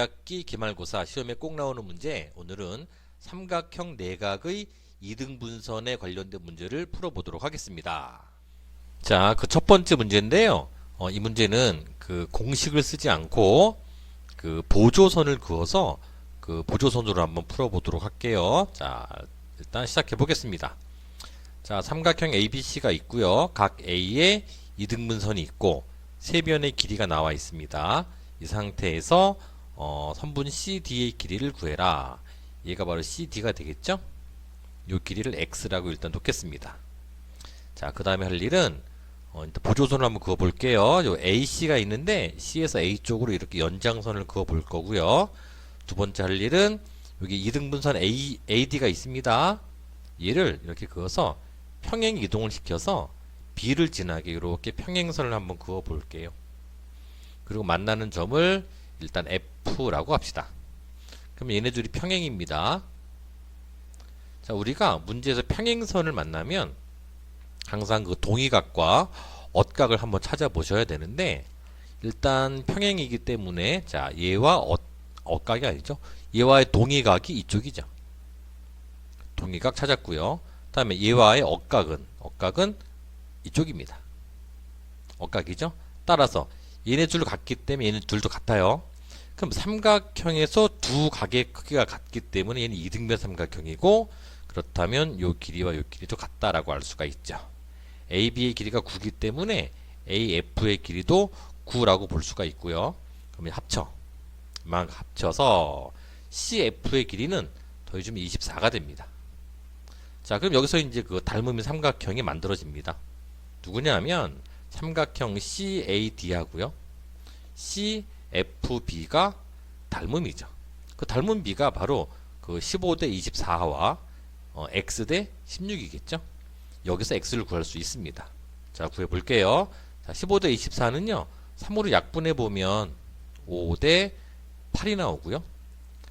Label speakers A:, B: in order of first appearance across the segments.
A: 2학기 기말고사 시험에 꼭 나오는 문제 오늘은 삼각형 내각의 이등분선에 관련된 문제를 풀어보도록 하겠습니다. 자, 그 첫 번째 문제인데요. 어, 이 문제는 그 공식을 쓰지 않고 그 보조선을 그어서 그 보조선으로 한번 풀어보도록 할게요. 자, 일단 시작해 보겠습니다. 자, 삼각형 ABC가 있고요. 각 A에 이등분선이 있고 세 변의 길이가 나와 있습니다. 이 상태에서 어, 선분 CD의 길이를 구해라. 얘가 바로 CD가 되겠죠? 이 길이를 X라고 일단 놓겠습니다. 자, 그 다음에 할 일은 어, 일단 보조선을 한번 그어 볼게요. 요 AC가 있는데 C에서 A 쪽으로 이렇게 연장선을 그어 볼 거고요. 두 번째 할 일은 여기 이등분선 A, AD가 있습니다. 얘를 이렇게 그어서 평행 이동을 시켜서 B를 지나게 이렇게 평행선을 한번 그어 볼게요. 그리고 만나는 점을 일단 F라고 합시다. 그럼 얘네 둘이 평행입니다. 자, 우리가 문제에서 평행선을 만나면 항상 그 동의각과 엇각을 한번 찾아보셔야 되는데 일단 평행이기 때문에 자, 얘와 엇, 엇각이 아니죠. 얘와의 동의각이 이쪽이죠. 동의각 찾았고요. 다음에 얘와의 엇각은 엇각은 이쪽입니다. 엇각이죠. 따라서 얘네 둘 같기 때문에 얘네 둘도 같아요. 그럼 삼각형에서 두 각의 크기가 같기 때문에 얘는 이등변 삼각형이고 그렇다면 요 길이와 요 길이도 같다라고 알 수가 있죠. AB의 길이가 9기 때문에 AF의 길이도 9라고 볼 수가 있고요. 그러면 합쳐. 막 합쳐서 CF의 길이는 더해주면 24가 됩니다. 자, 그럼 여기서 이제 그 닮음인 삼각형이 만들어집니다. 누구냐면 삼각형 CAD 하고요. CFB가 닮음이죠. 그 닮은 B가 바로 그 15대 24와 어, X대 16이겠죠. 여기서 X를 구할 수 있습니다. 자, 구해 볼게요. 자, 15대 24는요. 3으로 약분해 보면 5대 8이 나오고요.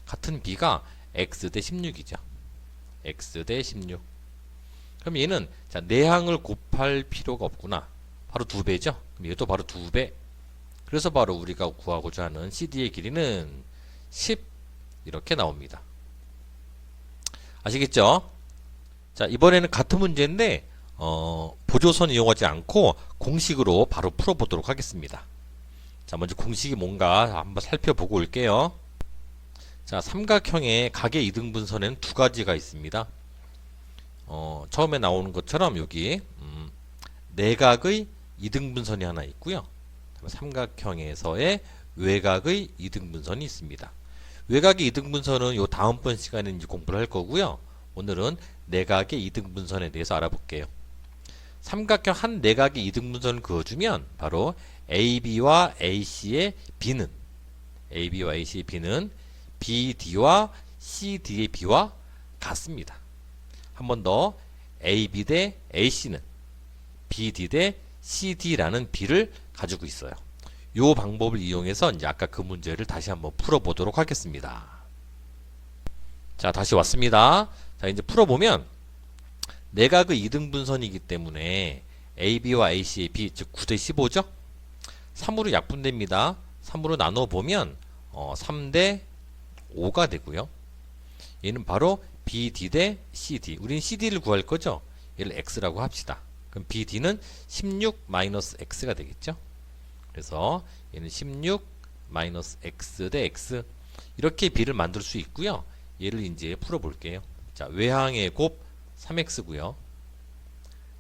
A: 같은 B가 X대 16이죠. X대 16. 그럼 얘는 자, 내항을 곱할 필요가 없구나. 바로 두 배죠. 그럼 얘도 바로 두 배. 그래서 바로 우리가 구하고자 하는 CD의 길이는 10 이렇게 나옵니다. 아시겠죠? 자, 이번에는 같은 문제인데 어, 보조선 이용하지 않고 공식으로 바로 풀어보도록 하겠습니다. 자, 먼저 공식이 뭔가 한번 살펴보고 올게요. 자, 삼각형의 각의 이등분선에는 두 가지가 있습니다. 어, 처음에 나오는 것처럼 여기 음, 내각의 이등분선이 하나 있고요. 삼각형에서의 외곽의 이등분선이 있습니다. 외곽의 이등분선은 요 다음번 시간에 이제 공부를 할 거고요. 오늘은 내각의 이등분선에 대해서 알아볼게요. 삼각형 한 내각의 이등분선을 그어주면 바로 AB와 AC의 B는 AB와 AC의 B는 BD와 CD의 B와 같습니다. 한 번 더 AB 대 AC는 BD 대 CD라는 B를 가지고 있어요. 이 방법을 이용해서 이제 아까 그 문제를 다시 한번 풀어보도록 하겠습니다. 자, 다시 왔습니다. 자, 이제 풀어보면 내각의 이등분선이기 때문에 AB와 AC의 B, 즉 9대 15죠? 3으로 약분됩니다. 3으로 나눠보면 어, 3대 5가 되고요. 얘는 바로 BD 대 CD. 우린 CD를 구할 거죠? 얘를 X라고 합시다. 그럼 BD는 16 마이너스 X가 되겠죠? 그래서 얘는 16 마이너스 X 대 X 이렇게 B를 만들 수 있고요. 얘를 이제 풀어 볼게요. 자, 외항의 곱 3X고요.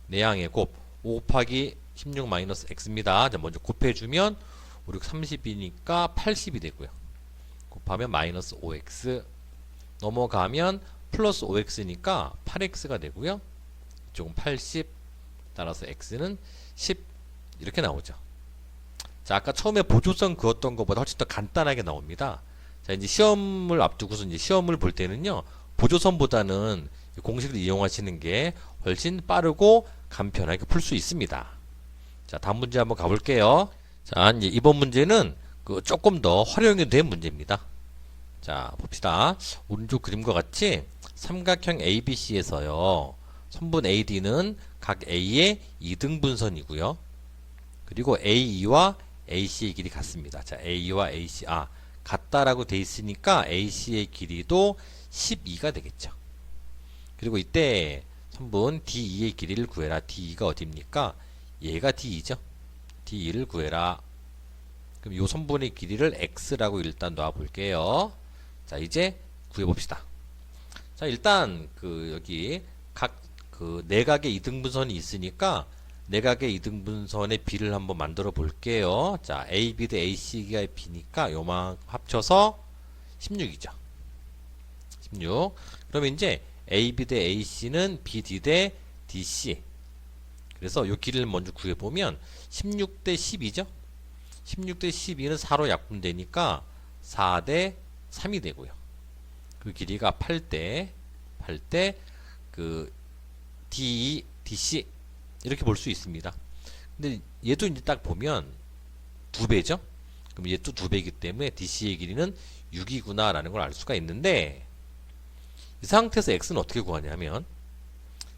A: 내항의 곱 5 곱하기 16 마이너스 X입니다. 자, 먼저 곱해 주면 5, 6, 30이니까 80이 되고요. 곱하면 마이너스 5X 넘어가면 플러스 5X니까 8X가 되고요. 이쪽은 80 따라서 X는 10 이렇게 나오죠. 자, 아까 처음에 보조선 그었던 것보다 훨씬 더 간단하게 나옵니다. 자, 이제 시험을 앞두고서 이제 시험을 볼 때는요, 보조선보다는 공식을 이용하시는 게 훨씬 빠르고 간편하게 풀 수 있습니다. 자, 다음 문제 한번 가볼게요. 자, 이제 이번 문제는 그 조금 더 활용이 된 문제입니다. 자, 봅시다. 오른쪽 그림과 같이 삼각형 ABC에서요, 선분 AD는 각 A의 2등분선이고요. 그리고 AE와 AC의 길이 같습니다. 자, A와 AC, 아, 같다라고 돼 있으니까 AC의 길이도 12가 되겠죠. 그리고 이때 선분 D2의 길이를 구해라. D2가 어디입니까? 얘가 D2죠. D2를 구해라. 그럼 요 선분의 길이를 x라고 일단 놔 볼게요. 자, 이제 구해 봅시다. 자, 일단 그 여기 각 그 내각의 이등분선이 있으니까 내각의 이등분선의 비를 한번 만들어 볼게요. 자, AB 대 AC가 비니까 요만 합쳐서 16이죠. 16. 그러면 이제 AB 대 AC는 BD 대 DC. 그래서 요 길이를 먼저 구해 보면 16 대 10이죠. 16 대 12는 4로 약분되니까 4 대 3이 되고요. 그 길이가 8대 8대 그 D, DC 이렇게 볼 수 있습니다. 근데 얘도 이제 딱 보면 두 배죠. 그럼 얘 또 두 배이기 때문에 DC의 길이는 6이구나라는 걸 알 수가 있는데 이 상태에서 x는 어떻게 구하냐면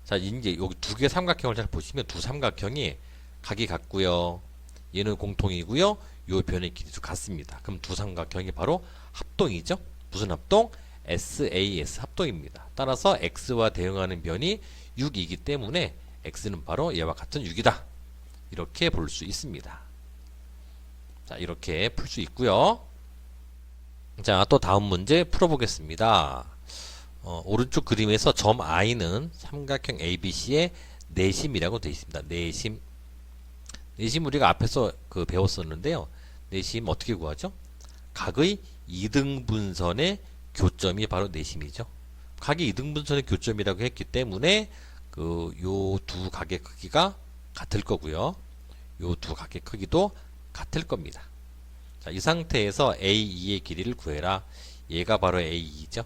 A: 자 이제 여기 두 개의 삼각형을 잘 보시면 두 삼각형이 각이 같고요. 얘는 공통이고요. 요 변의 길이도 같습니다. 그럼 두 삼각형이 바로 합동이죠. 무슨 합동? SAS 합동입니다. 따라서 x와 대응하는 변이 6이기 때문에 x는 바로 얘와 같은 6이다. 이렇게 볼 수 있습니다. 자, 이렇게 풀 수 있고요. 자, 또 다음 문제 풀어보겠습니다. 어, 오른쪽 그림에서 점 I는 삼각형 ABC의 내심이라고 되어 있습니다. 내심. 내심 우리가 앞에서 그 배웠었는데요. 내심 어떻게 구하죠? 각의 이등분선의 교점이 바로 내심이죠. 각의 이등분선의 교점이라고 했기 때문에 그 요두 각의 크기가 같을 거고요. 요두 각의 크기도 같을 겁니다. 자, 이 상태에서 A2의 길이를 구해라. 얘가 바로 A2죠.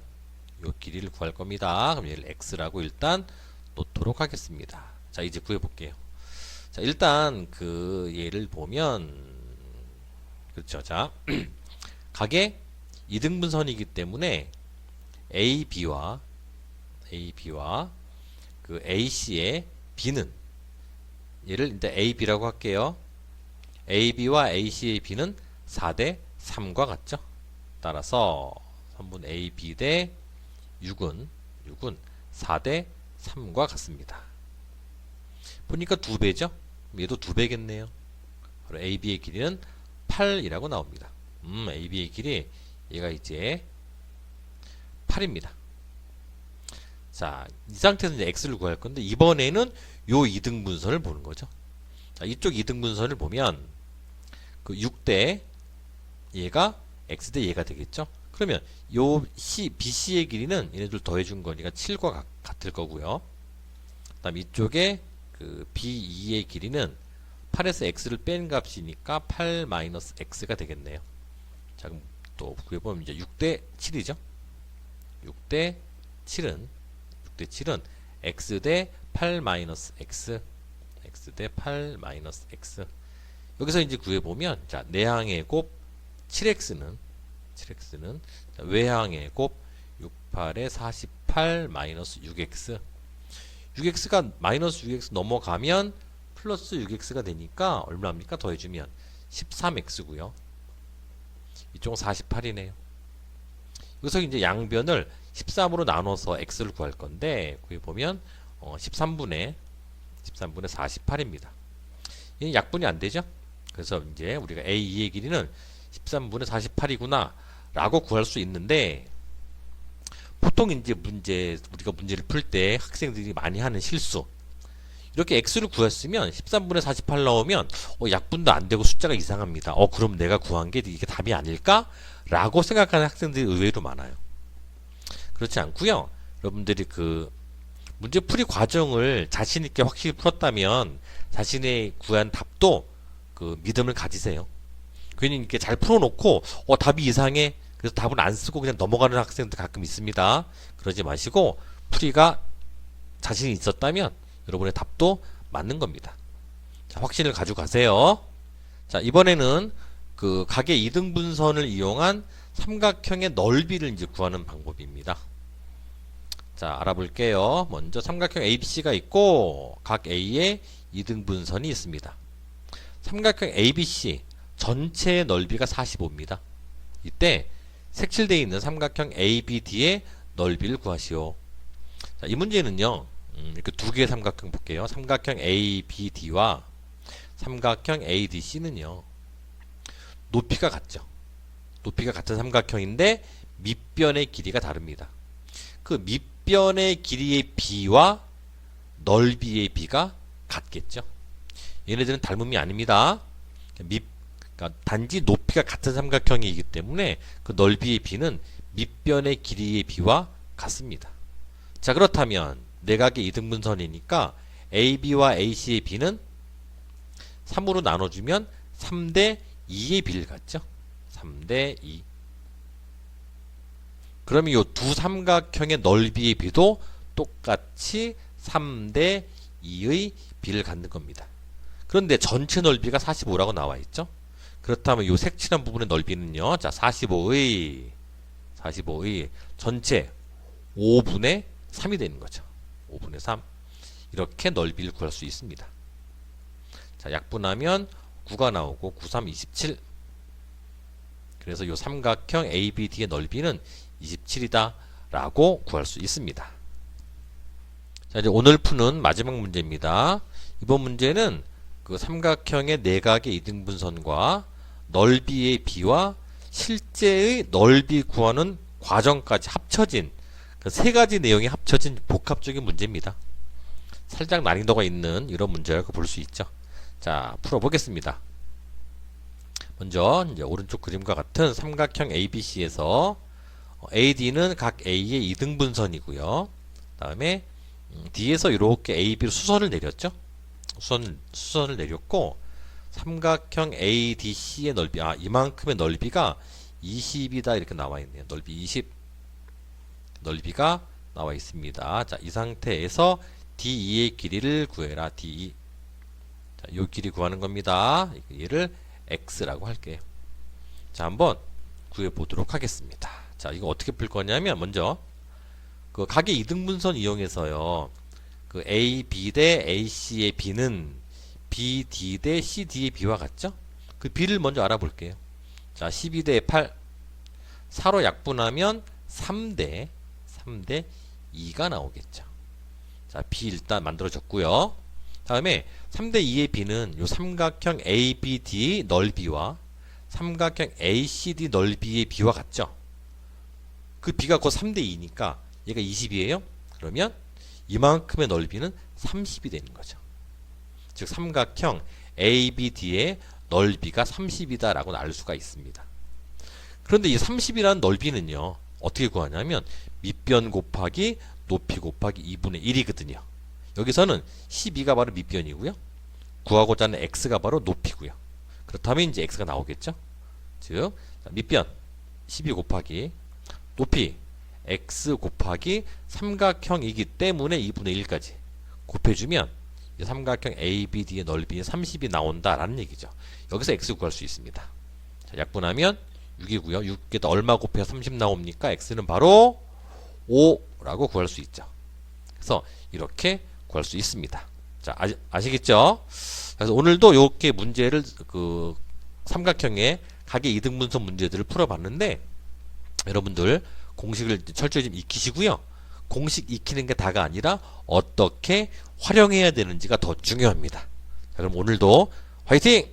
A: 요 길이를 구할 겁니다. 그럼 얘를 x라고 일단 놓도록 하겠습니다. 자, 이제 구해 볼게요. 자, 일단 그 얘를 보면 그렇죠. 자, 각의 이등분선이기 때문에 AB와 AB와 그 AC의 B는 얘를 이제 AB라고 할게요. AB와 AC의 B는 4대 3과 같죠. 따라서 선분 AB 대 6은 6은 4대 3과 같습니다. 보니까 두 배죠. 얘도 두 배겠네요. 바로 AB의 길이는 8이라고 나옵니다. 음, AB의 길이 얘가 이제 8입니다. 자, 이 상태에서 이제 x를 구할 건데 이번에는 요 이등분선을 보는 거죠. 자, 이쪽 이등분선을 보면 그 6대 얘가 x 대 얘가 되겠죠. 그러면 요 C, BC의 길이는 얘네들 더해 준 거니까 7과 가, 같을 거고요. 그다음 이쪽에 그 B2의 길이는 8에서 x를 뺀 값이니까 8 마이너스 x가 되겠네요. 자, 그럼 또 구해보면 이제 6대 7이죠. 6대 7은 6대 7은 x 대 8 마이너스 x x 대 8 마이너스 x 여기서 이제 구해 보면 자 내항의 곱 7x는 7x는 외항의 곱 68에 48 마이너스 6x 6x가 마이너스 6x 넘어가면 플러스 6x가 되니까 얼마입니까? 더해주면 13x고요. 이쪽은 48이네요. 여기서 이제 양변을 13으로 나눠서 x를 구할 건데 구해 보면 어, 13분의 13분의 48입니다. 얘는 약분이 안 되죠? 그래서 이제 우리가 a2의 길이는 13분의 48이구나 라고 구할 수 있는데 보통 이제 문제 우리가 문제를 풀 때 학생들이 많이 하는 실수 이렇게 x를 구했으면 13분의 48 나오면 어, 약분도 안 되고 숫자가 이상합니다. 어 그럼 내가 구한 게 이게 답이 아닐까? 라고 생각하는 학생들이 의외로 많아요. 그렇지 않고요. 여러분들이 그 문제 풀이 과정을 자신 있게 확실히 풀었다면 자신의 구한 답도 그 믿음을 가지세요. 괜히 이렇게 잘 풀어놓고 어 답이 이상해 그래서 답을 안 쓰고 그냥 넘어가는 학생들 가끔 있습니다. 그러지 마시고 풀이가 자신이 있었다면 여러분의 답도 맞는 겁니다. 자, 확신을 가지고 가세요. 자, 이번에는 그 각의 이등분선을 이용한 삼각형의 넓이를 이제 구하는 방법입니다. 자, 알아볼게요. 먼저 삼각형 ABC가 있고 각 A에 이등분선이 있습니다. 삼각형 ABC 전체의 넓이가 45입니다. 이때 색칠되어 있는 삼각형 ABD의 넓이를 구하시오. 자, 이 문제는요. 음, 이렇게 두 개의 삼각형 볼게요. 삼각형 ABD와 삼각형 ADC는요. 높이가 같죠. 높이가 같은 삼각형인데 밑변의 길이가 다릅니다. 그 밑변의 길이의 비와 넓이의 비가 같겠죠. 얘네들은 닮음이 아닙니다. 밑, 그러니까 단지 높이가 같은 삼각형이기 때문에 그 넓이의 비는 밑변의 길이의 비와 같습니다. 자 그렇다면 내각의 이등분선이니까 AB와 AC의 비는 3으로 나눠주면 3대 2의 비를 갖죠. 3대 2. 그러면 이 두 삼각형의 넓이의 비도 똑같이 3대 2의 비를 갖는 겁니다. 그런데 전체 넓이가 45라고 나와 있죠. 그렇다면 이 색칠한 부분의 넓이는요. 자, 45의 45의 전체 5분의 3이 되는 거죠. 5분의 3. 이렇게 넓이를 구할 수 있습니다. 자, 약분하면 9가 나오고 9, 3, 27. 그래서 이 삼각형 ABD의 넓이는 27이다 라고 구할 수 있습니다. 자, 이제 오늘 푸는 마지막 문제입니다. 이번 문제는 그 삼각형의 내각의 이등분선과 넓이의 비와 실제의 넓이 구하는 과정까지 합쳐진 그 세 가지 내용이 합쳐진 복합적인 문제입니다. 살짝 난이도가 있는 이런 문제라고 볼 수 있죠. 자, 풀어보겠습니다. 먼저 이제 오른쪽 그림과 같은 삼각형 ABC에서 AD는 각 A의 이등분선이고요. 다음에 음, D에서 이렇게 AB로 수선을 내렸죠. 수선, 수선을 내렸고 삼각형 ADC의 넓이 아 이만큼의 넓이가 20이다 이렇게 나와 있네요. 넓이 20 넓이가 나와 있습니다. 자, 이 상태에서 D2의 길이를 구해라. D2 자, 요 길이 구하는 겁니다. 얘를 x라고 할게요. 자, 한번 구해 보도록 하겠습니다. 자, 이거 어떻게 풀 거냐면 먼저 그 각의 이등분선 이용해서요. 그 A, B 대 AC의 B는 B, D 대 CD의 B와 같죠? 그 B를 먼저 알아볼게요. 자, 12 대 8. 4로 약분하면 3대 3대 2가 나오겠죠. 자, B 일단 만들어졌고요. 다음에 3대 2의 B는 요 삼각형 ABD 넓이와 삼각형 ACD 넓이의 B와 같죠. 그 B가 곧 3대 2니까 얘가 20이에요. 그러면 이만큼의 넓이는 30이 되는 거죠. 즉 삼각형 ABD의 넓이가 30이다라고 알 수가 있습니다. 그런데 이 30이라는 넓이는요. 어떻게 구하냐면 밑변 곱하기 높이 곱하기 2분의 1이거든요. 여기서는 12가 바로 밑변이고요. 구하고자 하는 x가 바로 높이고요. 그렇다면 이제 x가 나오겠죠. 즉 밑변 12 곱하기 높이 x 곱하기 삼각형이기 때문에 2분의 1까지 곱해주면 이 삼각형 ABD의 넓이 30이 나온다라는 얘기죠. 여기서 x 구할 수 있습니다. 자, 약분하면 6이고요. 6에다 얼마 곱해야 30 나옵니까? x는 바로 5라고 구할 수 있죠. 그래서 이렇게 구할 수 있습니다. 자, 아시, 아시겠죠? 그래서 오늘도 이렇게 문제를 그 삼각형의 각의 이등분선 문제들을 풀어봤는데 여러분들 공식을 철저히 좀 익히시고요. 공식 익히는 게 다가 아니라 어떻게 활용해야 되는지가 더 중요합니다. 자, 그럼 오늘도 화이팅!